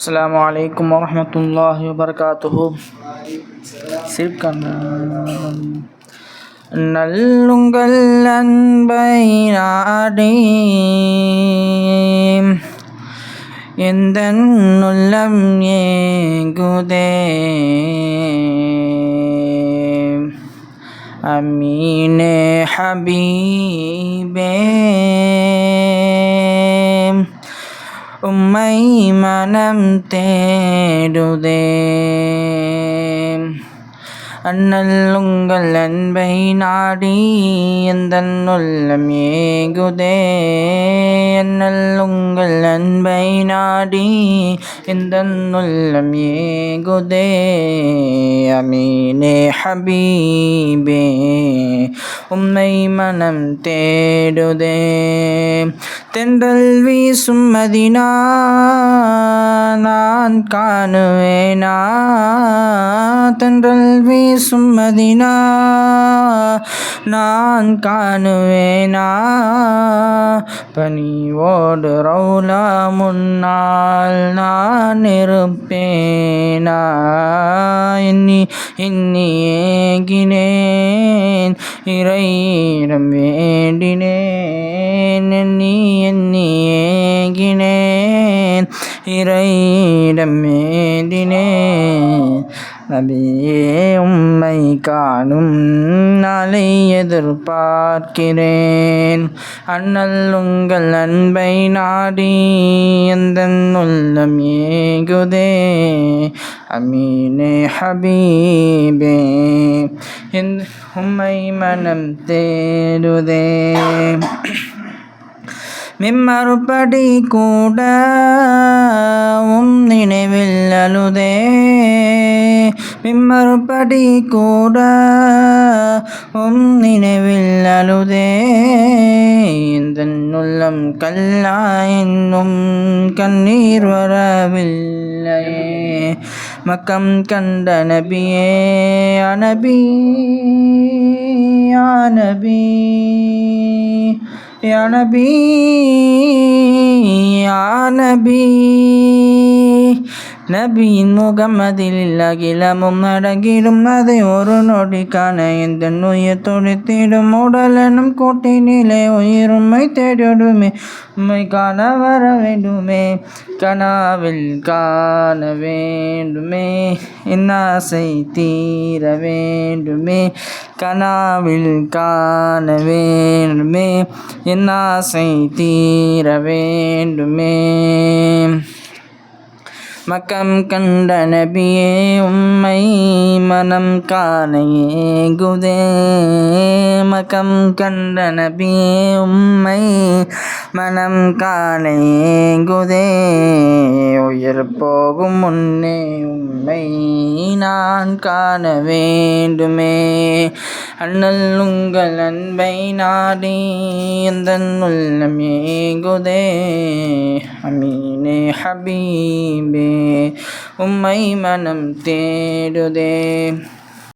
அஸ்லாம் வலைக்கம் வரமத்துல்லாஹி வபர்காத்துஹு நல்லுங்கள் அன்பை நாடி எந்த உள்ளம் ஏங்குதே அமீனே ஹபீபே உம்மை மனம் தேடுதே அண்ணல் உங்கள் அன்பை நாடி எந்த உள்ளம் ஏகுதே அண்ணல் உங்கள் அன்பை நாடி எந்த உள்ளம் ஏகுதே அமீனே ஹபீபே உம்மை மனம் தேடுதே. தென்றல் வீசும் மதினா நான் காணுவேனா? தென்றல் வீசும் மதினா? நான் காணுவேனா? பனியோடு ரவுலா முன்னால் நான் இருப்பேனா? எண்ணி எண்ணி ஏகினேன் இறையிடம் வேண்டினேன் எண்ணி எண்ணி ஏகினேன் இறையிடம் வேண்டினேன் நபியே உம்மை காணும் நாளை எதிர்பார்க்கிறேன். அண்ணல் உங்கள் அன்பை நாடி எந்த உள்ளம் ஏகுதே அமீனே ஹபீபே என் உம்மை மனம் தேடுதே. மிம்மறுபடி கூட உம் நினைவில் அழுதே மிம்மறுபடி கூட உம் நினைவில் அழுதே இந்த உள்ளம் கல்லா என்னும் கண்ணீர் வரவில்லையே மக்கம் கண்ட நபியே அனபி يا نبي يا نبي நபியின் முகமதில் அகிலமும் அடங்கிடும் அதை ஒரு நொடி காண இந்த நோயை துடித்திடும். உடலனும் கோட்டையிலே உயிருமை தேடிடுமே. உண்மை காண வர வேண்டுமே. கனாவில் காண வேண்டுமே. என்னாசை தீர வேண்டுமே. கனாவில் காண வேண்டுமே. என்னாசை தீர வேண்டுமே. மக்கம் கண்ட நபியே உம்மை மனம் காணையே குதே. மக்கம் கண்ட நபியே உம்மை மனம் காணையே குதே. உயிர் போகும் முன்னே உம்மை நான் காண வேண்டுமே. அண்ணல் உங்கள் அன்பை நாடி எந்த உள்ளம் ஏகுதே அமீனே ஹபீபே உம்மை மனம் தேடுதே